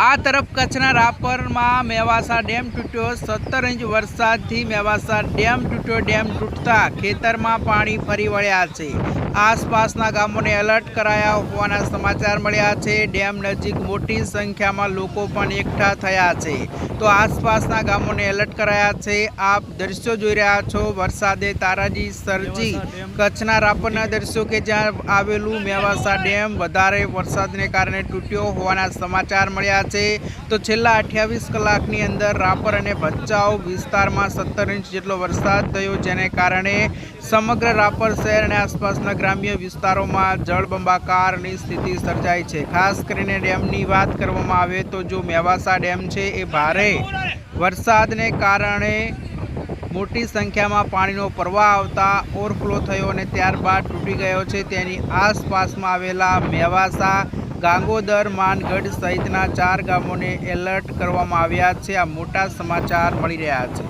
આ તરફ કચ્છના રાપરમાં મેવાસા ડેમ તૂટ્યો, સત્તર ઇંચ વરસાદથી મેવાસા ડેમ તૂટ્યો, ડેમ તૂટતા ખેતરમાં પાણી ફરી વળ્યા છે. આસપાસના ગામોને એલર્ટ કરાયા હોવાના સમાચાર મળ્યા છે. ડેમ નજીક મોટી સંખ્યામાં લોકો પણ એકઠા થયા છે. તો આસપાસના ગામોને એલર્ટ કરાયા છે. આપ દ્રશ્યો જોઈ રહ્યા છો. વરસાદે તારાજી સર્જી કચ્છના રાપરના દ્રશ્યો કે જ્યાં આવેલું મેવાસા ડેમ વધારે વરસાદને કારણે તૂટ્યો હોવાના સમાચાર મળ્યા છે. તો છેલ્લા અઠ્યાવીસ કલાકની અંદર રાપર અને ભચાઉ વિસ્તારમાં સત્તર ઇંચ જેટલો વરસાદ થયો, જેને કારણે સમગ્ર રાપર શહેર અને આસપાસના ગ્રામ્ય વિસ્તારોમાં જળબંબાકારની સ્થિતિ સર્જાઈ છે. ખાસ કરીને ડેમની વાત કરવામાં આવે તો જો મેવાસા ડેમ છે એ ભારે વરસાદને કારણે મોટી સંખ્યામાં પાણીનો પ્રવાહ આવતા ઓવરફ્લો થયો અને ત્યારબાદ તૂટી ગયો છે. તેની આસપાસમાં આવેલા મેવાસા, ગાંગોદર, માનગઢ સહિતના ચાર ગામોને એલર્ટ કરવામાં આવ્યા છે. આ મોટા સમાચાર મળી રહ્યા છે.